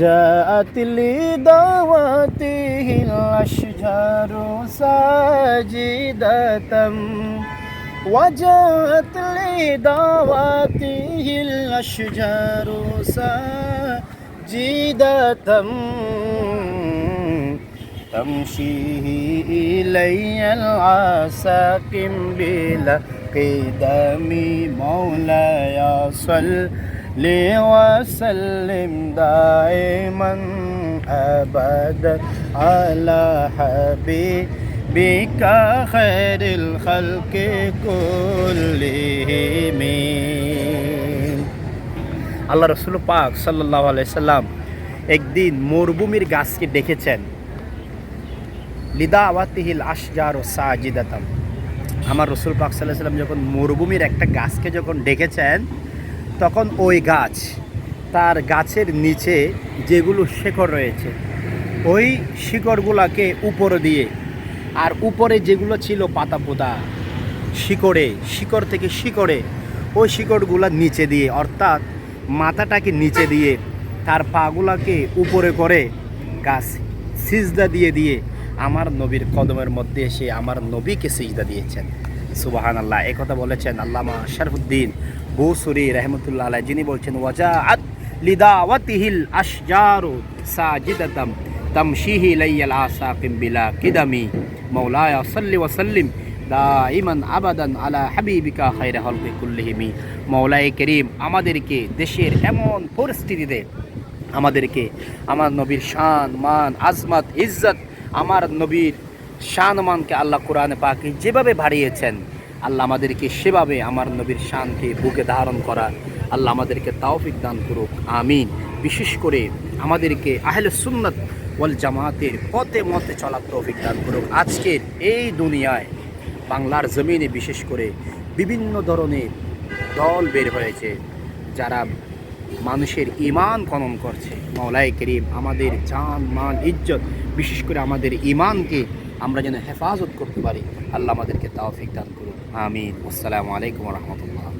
وجاءت لدعوته الأشجار ساجدة. وجاءت لدعوته الأشجار ساجدة. تمشي إلي العساكم بلا قدم مولاي صل وسلم دائما أبدا على حبيبك خير الخلق كلهم আল্লাহ রসুল পাক সাল্লাহ সাল্লাম একদিন মরুভূমির গাছকে দেখেছেন লিদা আওয়াতিহিল আশজার ও সাজিদাতাম আমার রসুল পাক সাল্লাহ সাল্লাম যখন মরুভূমির একটা গাছকে যখন ডেকেছেন তখন ওই গাছ, তার গাছের নিচে যেগুলো শেকড় রয়েছে, ওই শিকড়গুলোকে উপরে দিয়ে, আর উপরে যেগুলো ছিল পাতা পোতা শিকড়ে, শিকড় থেকে শিকড়ে, ওই শিকড়গুলো নিচে দিয়ে, অর্থাৎ মাথাটাকে নিচে দিয়ে, তার পাগুলাকে উপরে করে গাছ সিজদা দিয়ে দিয়ে, আমার নবীর কদমের মধ্যে এসে আমার নবীকে সিজদা দিয়েছেন। সুবাহান আল্লাহ এ কথা বলেছেন আল্লামা শরফুদ্দিন বৌসুরি রহমতুল্লাহ আলাই যিনি বলছেন ওয়াজা আত লিদাওয়াতিহিল আশজারু সাজিদাতাম তামশিহি লাইয়াল আসাকিম বিলা কিদামি মৌলায়া সাল্লি ওয়াসাল্লিম দাইমান আবাদান আলা হাবিবিকা খাইরা হলকে কুল্লিহিমি মৌলাই করিম, আমাদেরকে দেশের এমন পরিস্থিতিতে আমাদেরকে, আমার নবীর শান, মান, আজমত, ইজ্জত, আমার নবীর শান মানকে আল্লাহ কোরআনে পাকে যেভাবে বাড়িয়েছেন, আল্লাহ আমাদেরকে সেভাবে আমার নবীর শানকে বুকে ধারণ করা, আল্লাহ আমাদেরকে তাওফিক দান করুক, আমিন। বিশেষ করে আমাদেরকে আহলে সুন্নত ওয়াল জামাতের পথে মতে চলার তৌফিক দান করুক। আজকের এই দুনিয়ায় বাংলার জমিনে বিশেষ করে বিভিন্ন ধরনের দল বের হয়েছে, যারা মানুষের ইমান খনন করছে। মৌলাই করিম, আমাদের জান, মান, ইজ্জত, বিশেষ করে আমাদের ইমানকে আমরা যেন হেফাজত করতে পারি। আল্লাহ আমাদেরকে তাওফিক দান করুন। আমিন। আসসালামু আলাইকুম রহমতুল্লাহ।